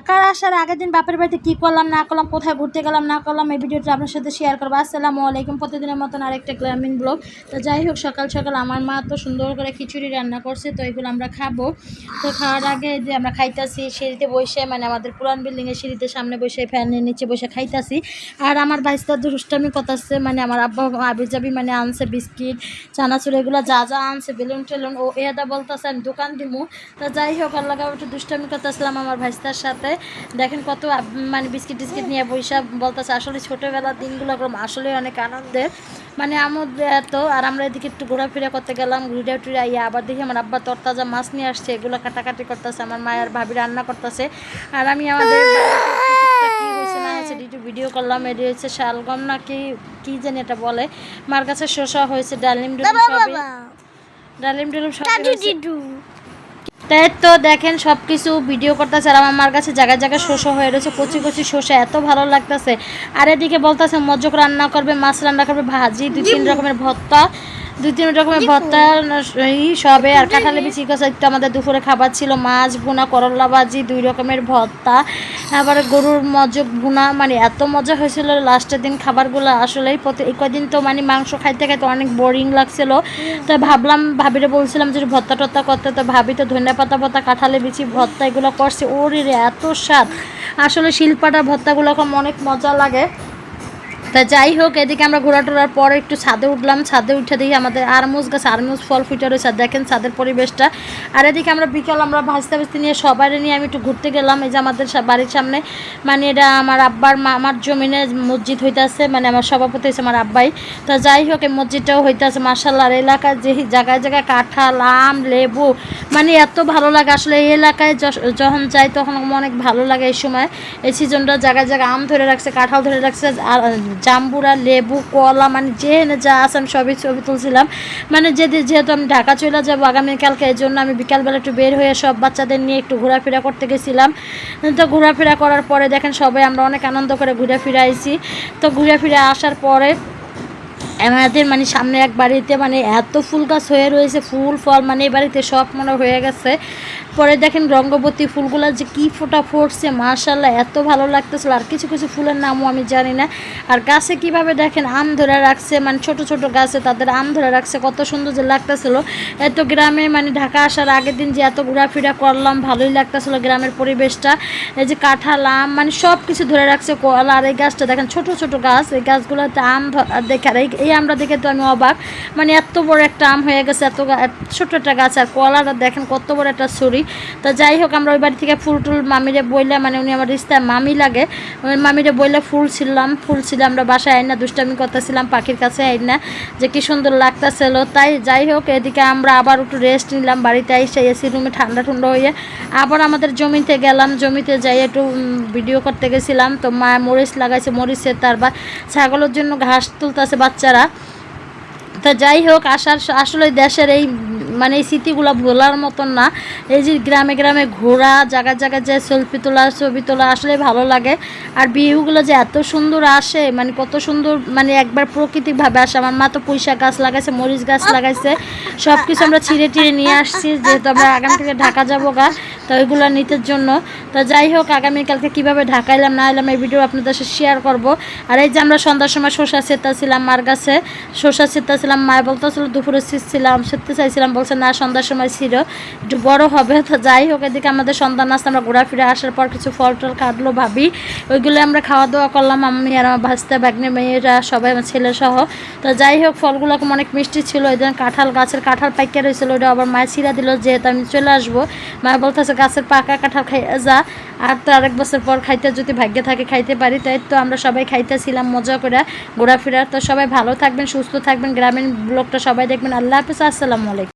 ঢাকার আসার আগের দিন বাপের বাড়িতে কী করলাম, না করলাম, কোথায় ঘুরতে গেলাম, না করলাম, এই ভিডিওটা আপনার সাথে শেয়ার করব। আসসালামু আলাইকুম, প্রতিদিনের মতন আরেকটা গ্রামীণ ব্লগ তো যাই হোক, সকাল সকাল আমার মা তো সুন্দর করে খিচুড়ি রান্না করছে, তো এগুলো আমরা খাব। তো খাওয়ার আগে যে আমরা খাইতাছি, সিঁড়িতে বসে মানে আমাদের পুরান বিল্ডিংয়ের সিঁড়িতে সামনে বসে ফ্যানের নিচে বসে খাইতাছি। আর আমার বাইশটা দুষ্টামি কথাচ্ছে মানে আমার আব্বা আবি যাবি মানে আনছে বিস্কিট, চানাচুর, এগুলো যা যা আনছে, বেলুন টেলুন, ও এদা বলতেছে, আমি দোকান দিমু। তো যাই হোক আল্লাহ একটু দুষ্টামি করতেছিলাম আমার ভাইস্তার সাথে। দেখেন কত মানে বিস্কিট টিস্কিট নিয়ে বৈশা বলতেছে আসলে ছোটোবেলার দিনগুলো আসলে অনেক আনন্দের। মানে আমাদের এত আর আমরা এদিকে একটু ঘোরাফেরা করতে গেলাম ঘুরে টুরে ইয়ে আবার দেখি আমার আব্বা তরতাজা মাছ নিয়ে আসছে এগুলো কাটাকাটি করতেছে আমার মায়ের ভাবি রান্না করতেছে। আর আমি আমাদের হয়েছে ভিডিও করলাম এটি হচ্ছে শালগম না কি কি জানি এটা বলে। মার কাছে শসা হয়েছে ডালিম ডুলিম সবই। ডালিম ডুলিম সবই তাই তো দেখেন সব কিছু ভিডিও করতেছে আর আমার কাছে জায়গায় জায়গায় শোষা হয়ে রয়েছে কচি কচি শোষা এত ভালো লাগতেছে। আর এদিকে বলতেছে মজক রান্না করবে মাছ রান্না করবে ভাজি দুই তিন রকমের ভর্তা। দুই তিন রকমের ভর্তা এই সবে আর কাঁঠালে বিচি একটু আমাদের দুপুরে খাবার ছিল মাছ ভুনা করলা ভাজি দুই রকমের ভর্তা আবার গরুর মজক ভুনা মানে এত মজা হয়েছিল লাস্টের দিন খাবারগুলো আসলেই প্রতি এই কদিন তো মানে মাংস খাইতে খাইতে অনেক বোরিং লাগছিল। তো ভাবলাম ভাবিরে বলছিলাম যে ভর্তা টর্তা করতে তো ভাবি তো ধনিয়া পাতা পাতা কাঁঠালে বিচি ভর্তা এগুলো করছে ওরে রে এত স্বাদ। আসলে শিল্পাটা ভর্তাগুলো এখন অনেক মজা লাগে। তা যাই হোক, এদিকে আমরা ঘোরা টোরার পরে একটু ছাদে উঠলাম। ছাদে উঠে দেখি আমাদের আরমুজ গাছ আরমুজ ফল ফুটে রয়েছে। দেখেন ছাদের পরিবেশটা। আর এদিকে আমরা বিকাল আমরা ভাজতে ভাজতে নিয়ে সবাই নিয়ে আমি একটু ঘুরতে গেলাম। এই যে আমাদের বাড়ির সামনে মানে এটা আমার আব্বার মা আমার জমিনে মসজিদ হইতাছে মানে আমার সভাপতি হয়েছে আমার আব্বাই। তা যাই হোক, এই মসজিদটাও হইতাছে মার্শাল্লাহ আর এলাকায় যে জায়গায় জায়গায় কাঁঠাল, আম, লেবু মানে এত ভালো লাগে আসলে এই এলাকায় যখন যাই তখন অনেক ভালো লাগে এই সময়। এই সিজনটা জায়গায় জায়গায় আম ধরে রাখছে, কাঁঠাল ধরে রাখছে জাম্বুরা, লেবু, কলা মানে যে এনে যা আছে আমি সবই ছবি তুলছিলাম। মানে যেদি যেহেতু আমি ঢাকা চলে যাব আগামীকালকে এই জন্য আমি বিকালবেলা একটু বের হয়ে সব বাচ্চাদের নিয়ে একটু ঘোরাফেরা করতে গেছিলাম। তো ঘোরাফেরা করার পরে দেখেন সবাই আমরা অনেক আনন্দ করে ঘুরে ফিরে আইছি। তো ঘুরে ফিরে আসার পরে আমাদের মানে সামনে এক বাড়িতে মানে এত ফুল গাছ হয়ে রয়েছে, ফুল, ফল মানে এই বাড়িতে সব মনে হয়ে গেছে। পরে দেখেন রঙ্গবতী ফুলগুলো যে কি ফোটা ফুটছে মার্শাল্লাহ এত ভালো লাগতেছিল। আর কিছু কিছু ফুলের নামও আমি জানি না। আর গাছে কীভাবে দেখেন আম ধরে রাখছে মানে ছোট ছোট গাছে তাদের আম ধরে রাখছে, কত সুন্দর যে লাগতেছিল। এত গ্রামে মানে ঢাকা আসার আগের দিন যে এত ঘোরাফেরা করলাম, ভালোই লাগতেছিল গ্রামের পরিবেশটা। এই যে কাঁঠাল, আম মানে সব কিছু ধরে রাখছে কলা আর এই গাছটা দেখেন, ছোট ছোট গাছ। এই গাছগুলোতে আম দেখে, আর এই- আমরা দেখে তো আমি অবাক। মানে এত বড় একটা আম হয়ে গেছে এত ছোট একটা গাছ। আর কলাটা দেখেন কত বড় একটা ছুরি। তা যাই হোক, আমরা ওই বাড়ি থেকে ফুল টুল মামিরে বইলে মানে উনি আমার রিস্তায় মামি লাগে মামিরে বইলে ফুল ছিলাম, ফুল ছিল আমরা বাসায় আইনা, দুষ্টামি করতেছিলাম, পাখির কাছে আইনা, যে কি সুন্দর লাগতেছিল। তাই যাই হোক, এদিকে আমরা আবার একটু রেস্ট নিলাম, বাড়িতে এসে এসি রুমে ঠান্ডা ঠান্ডা হয়ে, আবার আমাদের জমিতে গেলাম, জমিতে যাই একটু ভিডিও করতে গেছিলাম, তো মা মরিচ লাগাইছে, মরিচের তার বা, ছাগলের জন্য ঘাস তুলতেছে বাচ্চারা। তা যাই হোক, আসার আসলে দেশের এই মানে এই স্মৃতিগুলো ভোলার মতন না। এই যে গ্রামে গ্রামে ঘোরা, জায়গায় জায়গায় যে সেলফি তোলা, ছবি তোলা আসলে ভালো লাগে। আর ভিউগুলো যে এত সুন্দর আসে মানে কত সুন্দর মানে একবার প্রকৃতিকভাবে আসে। আমার মা তো পুঁইশাক গাছ লাগাইছে, মরিচ গাছ লাগাইছে। সব কিছু আমরা ছিঁড়ে টিড়ে নিয়ে আসছি, যেহেতু আমরা আগামী থেকে ঢাকা যাব গা, তো ওইগুলো নিতে জন্য। তো যাই হোক আগামীকালকে কীভাবে ঢাকা এলাম, না এলাম, এই ভিডিও আপনাদের সাথে শেয়ার করব। আর এই যে আমরা সন্ধ্যার সময় শসা ছিলাম মার কাছে, শসা ছিলাম মায় বলতেছিল দুপুরে ছিঁড়ছিলাম ছিঁড়তে চাইছিলাম বলছে, না, সন্ধ্যার সময় ছিল, একটু বড় হবে, তো যাই হোক, এদিকে আমাদের সন্ধ্যা নাস্তা আমরা ঘোরাফিরে আসার পর কিছু ফল টল কাটলো ভাবি। ওইগুলো আমরা খাওয়া দাওয়া করলাম, আমি আর আমার ভাস্তা বাগনে মেয়েরা, সবাই আমার ছেলে সহ। তো যাই হোক, ফলগুলো অনেক মিষ্টি ছিল, ওই দিন কাঁঠাল, গাছের কাঁঠাল পাইকা হয়েছিল, ওটা আবার মায়ের ছিঁড়া দিল, যেহেতু আমি চলে আসব। মা বলতেছে, গাছের পাকা কাঁঠাল খাই যা, আর তো আরেক বছর পর খাইতে যদি ভাগ্যে থাকে, খাইতে পারি। তাই তো আমরা সবাই খাইতেছিলাম, মজা করে ঘোরাফেরা। তো সবাই ভালো থাকবেন, সুস্থ থাকবেন, গ্রামীণ ব্লগটা সবাই দেখবেন। আল্লাহ হাফিজ, আসসালামু আলাইকুম।